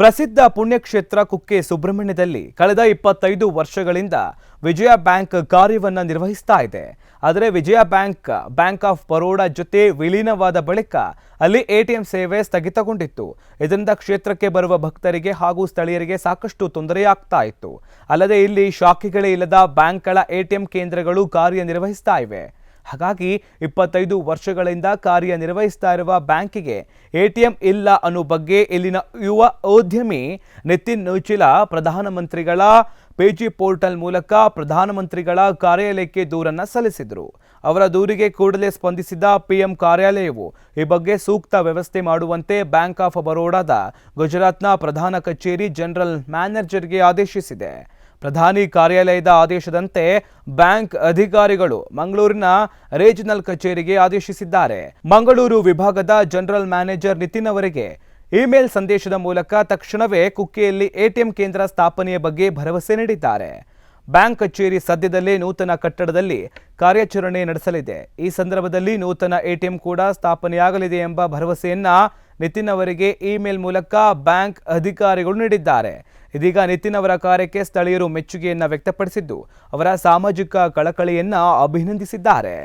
ಪ್ರಸಿದ್ಧ ಪುಣ್ಯಕ್ಷೇತ್ರ ಕುಕ್ಕೆ ಸುಬ್ರಹ್ಮಣ್ಯದಲ್ಲಿ ಕಳೆದ ಇಪ್ಪತ್ತೈದು ವರ್ಷಗಳಿಂದ ವಿಜಯ ಬ್ಯಾಂಕ್ ಕಾರ್ಯವನ್ನು ನಿರ್ವಹಿಸ್ತಾ ಇದೆ. ಆದರೆ Vijaya Bank Bank of Baroda ಜೊತೆ ವಿಲೀನವಾದ ಬಳಿಕ ಅಲ್ಲಿ ಎಟಿಎಂ ಸೇವೆ ಸ್ಥಗಿತಗೊಂಡಿತ್ತು. ಇದರಿಂದ ಕ್ಷೇತ್ರಕ್ಕೆ ಬರುವ ಭಕ್ತರಿಗೆ ಹಾಗೂ ಸ್ಥಳೀಯರಿಗೆ ಸಾಕಷ್ಟು ತೊಂದರೆಯಾಗ್ತಾ ಇತ್ತು. ಅಲ್ಲದೆ ಇಲ್ಲಿ ಶಾಖೆಗಳೇ ಇಲ್ಲದ ಬ್ಯಾಂಕ್ಗಳ ಎಟಿಎಂ ಕೇಂದ್ರಗಳು ಕಾರ್ಯನಿರ್ವಹಿಸ್ತಾ ಇವೆ. ಹಾಗಾಗಿ ಇಪ್ಪತ್ತೈದು ವರ್ಷಗಳಿಂದ ಕಾರ್ಯನಿರ್ವಹಿಸ್ತಾ ಇರುವ ಬ್ಯಾಂಕಿಗೆ ಎಟಿಎಂ ಇಲ್ಲ ಅನ್ನೋ ಬಗ್ಗೆ ಇಲ್ಲಿನ ಯುವ ಉದ್ಯಮಿ ನಿತಿನ್ ನೌಚಿಲ ಪ್ರಧಾನಮಂತ್ರಿಗಳ ಪೇಜಿ ಪೋರ್ಟಲ್ ಮೂಲಕ ಪ್ರಧಾನಮಂತ್ರಿಗಳ ಕಾರ್ಯಾಲಯಕ್ಕೆ ದೂರನ್ನ ಸಲ್ಲಿಸಿದರು. ಅವರ ದೂರಿಗೆ ಕೂಡಲೇ ಸ್ಪಂದಿಸಿದ ಪಿಎಂ ಕಾರ್ಯಾಲಯವು ಈ ಬಗ್ಗೆ ಸೂಕ್ತ ವ್ಯವಸ್ಥೆ ಮಾಡುವಂತೆ ಬ್ಯಾಂಕ್ ಆಫ್ ಬರೋಡಾದ ಗುಜರಾತ್ನ ಪ್ರಧಾನ ಕಚೇರಿ ಜನರಲ್ ಮ್ಯಾನೇಜರ್ಗೆ ಆದೇಶಿಸಿದೆ. ಪ್ರಧಾನಿ ಕಾರ್ಯಾಲಯದ ಆದೇಶದಂತೆ ಬ್ಯಾಂಕ್ ಅಧಿಕಾರಿಗಳು ಮಂಗಳೂರಿನ ರೀಜನಲ್ ಕಚೇರಿಗೆ ಆದೇಶಿಸಿದ್ದಾರೆ. ಮಂಗಳೂರು ವಿಭಾಗದ ಜನರಲ್ ಮ್ಯಾನೇಜರ್ ನಿತಿನ್ ಅವರಿಗೆ ಇಮೇಲ್ ಸಂದೇಶದ ಮೂಲಕ ತಕ್ಷಣವೇ ಕುಕ್ಕೆಯಲ್ಲಿ ಎಟಿಎಂ ಕೇಂದ್ರ ಸ್ಥಾಪನೆಯ ಬಗ್ಗೆ ಭರವಸೆ ನೀಡಿದ್ದಾರೆ. ಬ್ಯಾಂಕ್ ಕಚೇರಿ ಸದ್ಯದಲ್ಲೇ ನೂತನ ಕಟ್ಟಡದಲ್ಲಿ ಕಾರ್ಯಾಚರಣೆ ನಡೆಸಲಿದೆ. ಈ ಸಂದರ್ಭದಲ್ಲಿ ನೂತನ ಎಟಿಎಂ ಕೂಡ ಸ್ಥಾಪನೆಯಾಗಲಿದೆ ಎಂಬ ಭರವಸೆಯನ್ನ ನಿತಿನ್ ಅವರಿಗೆ ಇಮೇಲ್ ಮೂಲಕ ಬ್ಯಾಂಕ್ ಅಧಿಕಾರಿಗಳು ನೀಡಿದ್ದಾರೆ. ಇದೀಗ ನಿತಿನ್ ಅವರ ಕಾರ್ಯಕ್ಕೆ ಸ್ಥಳೀಯರು ಮೆಚ್ಚುಗೆಯನ್ನು ವ್ಯಕ್ತಪಡಿಸಿದ್ದು ಅವರ ಸಾಮಾಜಿಕ ಕಳಕಳಿಯನ್ನ ಅಭಿನಂದಿಸಿದ್ದಾರೆ.